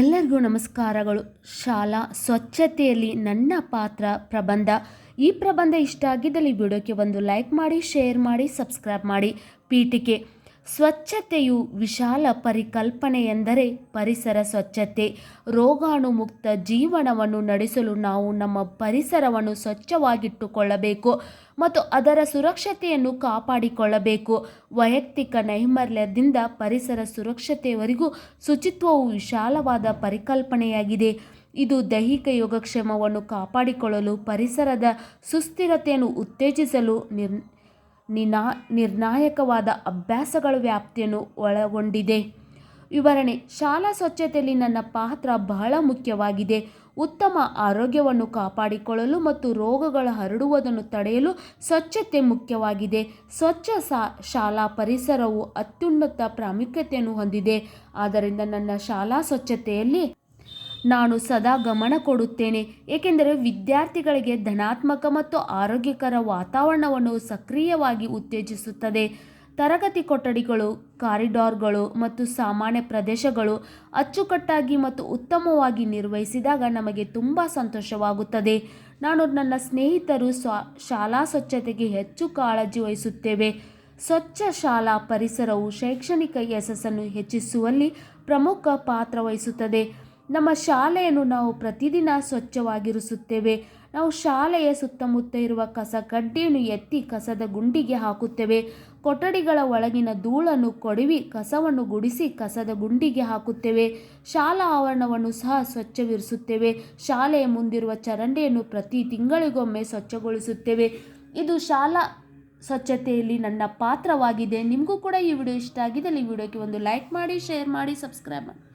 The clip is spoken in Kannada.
ಎಲ್ಲರಿಗೂ ನಮಸ್ಕಾರಗಳು. ಶಾಲಾ ಸ್ವಚ್ಛತೆಯಲ್ಲಿ ನನ್ನ ಪಾತ್ರ ಪ್ರಬಂಧ. ಈ ಪ್ರಬಂಧ ಇಷ್ಟ ಆಗಿದ್ದಲ್ಲಿ ವಿಡಿಯೋಕ್ಕೆ ಒಂದು ಲೈಕ್ ಮಾಡಿ, ಶೇರ್ ಮಾಡಿ, ಸಬ್ಸ್ಕ್ರೈಬ್ ಮಾಡಿ. ಪೀಠಿಕೆ. ಸ್ವಚ್ಛತೆಯು ವಿಶಾಲ ಪರಿಕಲ್ಪನೆ ಎಂದರೆ ಪರಿಸರ ಸ್ವಚ್ಛತೆ. ರೋಗಾಣು ಮುಕ್ತ ಜೀವನವನ್ನು ನಡೆಸಲು ನಾವು ನಮ್ಮ ಪರಿಸರವನ್ನು ಸ್ವಚ್ಛವಾಗಿಟ್ಟುಕೊಳ್ಳಬೇಕು ಮತ್ತು ಅದರ ಸುರಕ್ಷತೆಯನ್ನು ಕಾಪಾಡಿಕೊಳ್ಳಬೇಕು. ವೈಯಕ್ತಿಕ ನೈರ್ಮಲ್ಯದಿಂದ ಪರಿಸರ ಸುರಕ್ಷತೆಯವರೆಗೂ ಶುಚಿತ್ವವು ವಿಶಾಲವಾದ ಪರಿಕಲ್ಪನೆಯಾಗಿದೆ. ಇದು ದೈಹಿಕ ಯೋಗಕ್ಷೇಮವನ್ನು ಕಾಪಾಡಿಕೊಳ್ಳಲು, ಪರಿಸರದ ಸುಸ್ಥಿರತೆಯನ್ನು ಉತ್ತೇಜಿಸಲು ನಿರ್ ನಿನಾ ನಿರ್ಣಾಯಕವಾದ ಅಭ್ಯಾಸಗಳ ವ್ಯಾಪ್ತಿಯನ್ನು ಒಳಗೊಂಡಿದೆ. ವಿವರಣೆ, ಶಾಲಾ ಸ್ವಚ್ಛತೆಯಲ್ಲಿ ನನ್ನ ಪಾತ್ರ ಬಹಳ ಮುಖ್ಯವಾಗಿದೆ. ಉತ್ತಮ ಆರೋಗ್ಯವನ್ನು ಕಾಪಾಡಿಕೊಳ್ಳಲು ಮತ್ತು ರೋಗಗಳ ಹರಡುವುದನ್ನು ತಡೆಯಲು ಸ್ವಚ್ಛತೆ ಮುಖ್ಯವಾಗಿದೆ. ಸ್ವಚ್ಛ ಶಾಲಾ ಪರಿಸರವು ಅತ್ಯುನ್ನತ ಪ್ರಾಮುಖ್ಯತೆಯನ್ನು ಹೊಂದಿದೆ. ಆದ್ದರಿಂದ ನನ್ನ ಶಾಲಾ ಸ್ವಚ್ಛತೆಯಲ್ಲಿ ನಾನು ಸದಾ ಗಮನ ಕೊಡುತ್ತೇನೆ. ಏಕೆಂದರೆ ವಿದ್ಯಾರ್ಥಿಗಳಿಗೆ ಧನಾತ್ಮಕ ಮತ್ತು ಆರೋಗ್ಯಕರ ವಾತಾವರಣವನ್ನು ಸಕ್ರಿಯವಾಗಿ ಉತ್ತೇಜಿಸುತ್ತದೆ. ತರಗತಿ ಕೊಠಡಿಗಳು, ಕಾರಿಡಾರ್ಗಳು ಮತ್ತು ಸಾಮಾನ್ಯ ಪ್ರದೇಶಗಳು ಅಚ್ಚುಕಟ್ಟಾಗಿ ಮತ್ತು ಉತ್ತಮವಾಗಿ ನಿರ್ವಹಿಸಿದಾಗ ನಮಗೆ ತುಂಬ ಸಂತೋಷವಾಗುತ್ತದೆ. ನಾನು ನನ್ನ ಸ್ನೇಹಿತರು ಸ್ವ, ಶಾಲಾ ಸ್ವಚ್ಛತೆಗೆ ಹೆಚ್ಚು ಕಾಳಜಿ ವಹಿಸುತ್ತೇವೆ. ಸ್ವಚ್ಛ ಶಾಲಾ ಪರಿಸರವು ಶೈಕ್ಷಣಿಕ ಯಶಸ್ಸನ್ನು ಹೆಚ್ಚಿಸುವಲ್ಲಿ ಪ್ರಮುಖ ಪಾತ್ರ ವಹಿಸುತ್ತದೆ. ನಮ್ಮ ಶಾಲೆಯನ್ನು ನಾವು ಪ್ರತಿದಿನ ಸ್ವಚ್ಛವಾಗಿರಿಸುತ್ತೇವೆ. ನಾವು ಶಾಲೆಯ ಸುತ್ತಮುತ್ತ ಇರುವ ಕಸ ಕಡ್ಡಿಯನ್ನು ಎತ್ತಿ ಕಸದ ಗುಂಡಿಗೆ ಹಾಕುತ್ತೇವೆ. ಕೊಠಡಿಗಳ ಒಳಗಿನ ಧೂಳನ್ನು ಕೊಡವಿ, ಕಸವನ್ನು ಗುಡಿಸಿ ಕಸದ ಗುಂಡಿಗೆ ಹಾಕುತ್ತೇವೆ. ಶಾಲಾ ಆವರಣವನ್ನು ಸಹ ಸ್ವಚ್ಛವಿರಿಸುತ್ತೇವೆ. ಶಾಲೆಯ ಮುಂದಿರುವ ಚರಂಡಿಯನ್ನು ಪ್ರತಿ ತಿಂಗಳಿಗೊಮ್ಮೆ ಸ್ವಚ್ಛಗೊಳಿಸುತ್ತೇವೆ. ಇದು ಶಾಲಾ ಸ್ವಚ್ಛತೆಯಲ್ಲಿ ನನ್ನ ಪಾತ್ರವಾಗಿದೆ. ನಿಮಗೂ ಕೂಡ ಈ ವಿಡಿಯೋ ಇಷ್ಟ ಆಗಿದ್ದಲ್ಲಿ ಈ ವಿಡಿಯೋಕ್ಕೆ ಒಂದು ಲೈಕ್ ಮಾಡಿ, ಶೇರ್ ಮಾಡಿ, ಸಬ್ಸ್ಕ್ರೈಬ್ ಮಾಡಿ.